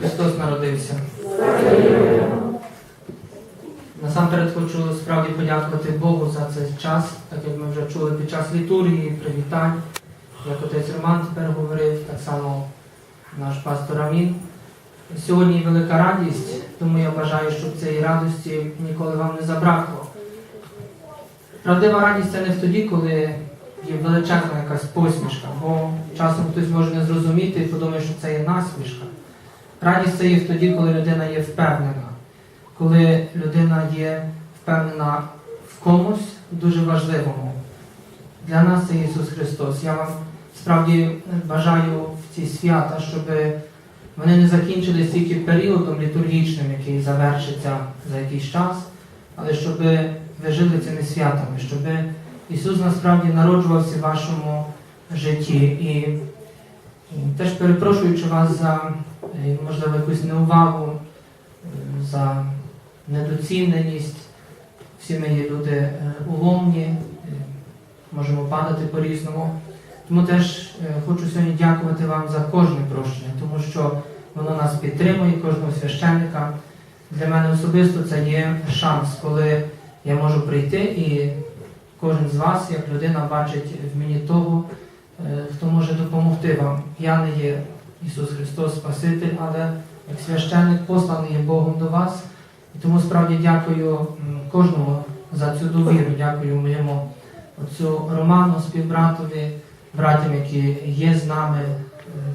Христос народився. Насамперед хочу справді подякувати Богу за цей час, так як ми вже чули під час літургії, привітань, як отець Роман тепер говорив, так само наш пастор Амін. Сьогодні велика радість, тому я бажаю, щоб цієї радості ніколи вам не забракло. Правдива радість це не тоді, коли є величезна якась посмішка, бо часом хтось може не зрозуміти і подумає, що це є насмішка. Радість це є тоді, коли людина є впевнена, коли людина є впевнена в комусь дуже важливому. Для нас це Ісус Христос. Я вам справді бажаю в ці свята, щоб вони не закінчились тільки періодом літургічним, який завершиться за якийсь час, але щоб ви жили цими святами, щоб Ісус насправді народжувався в вашому житті. І, і теж перепрошуючи вас за можливо якусь неувагу, е, за недоціненість. Всі ми є люди е, уломні, е, можемо падати по-різному. Тому теж хочу сьогодні дякувати вам за кожне прощення, тому що воно нас підтримує, кожного священника. Для мене особисто це є шанс, коли я можу прийти і кожен з вас, як людина, бачить в мені того, хто може допомогти вам. Я не є Ісус Христос Спаситель, але як священник посланий є Богом до вас. І тому справді дякую кожному за цю довіру. Дякую моєму отцю Роману, співбратові, братям, які є з нами, е,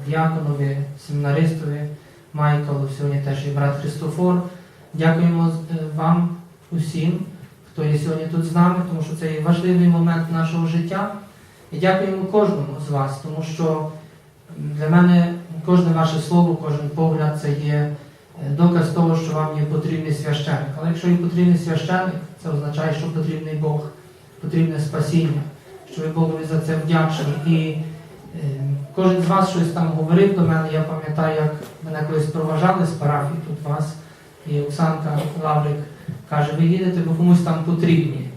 діаконові, семінаристові, Майкалу, сьогодні теж і брат Христофор. Дякуємо е, вам усім, хто є сьогодні тут з нами, тому що це є важливий момент нашого життя. І дякуємо кожному з вас, тому що для мене кожне ваше слово, кожен погляд це є е, доказ того, що вам є потрібний священник. Але якщо є потрібний священник, це означає, що потрібний Бог, потрібне спасіння, що ви Богові за це вдячні. І е, кожен з вас щось там говорив до мене. Я пам'ятаю, як мене колись проважали з парафії тут вас, і Оксанка Лаврик каже, ви їдете, бо комусь там потрібні.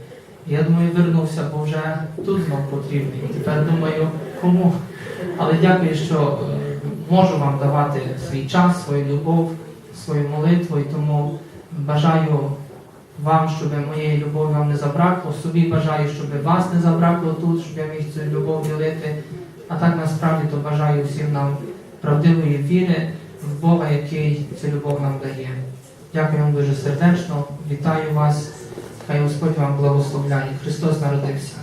Я думаю, вернувся, бо вже тут знов потрібний. І тепер думаю, кому. Але дякую, що е, можу вам давати свій час, свою любов, свою молитву, і тому бажаю вам, щоб моєї любові вам не забракло. Собі бажаю, щоб вас не забракло тут, щоб я міг цю любов ділити. А так насправді то бажаю всім нам правдивої віри в Бога, який цю любов нам дає. Дякую вам дуже сердечно, вітаю вас. Хай Господь вам благословляє. Христос народився.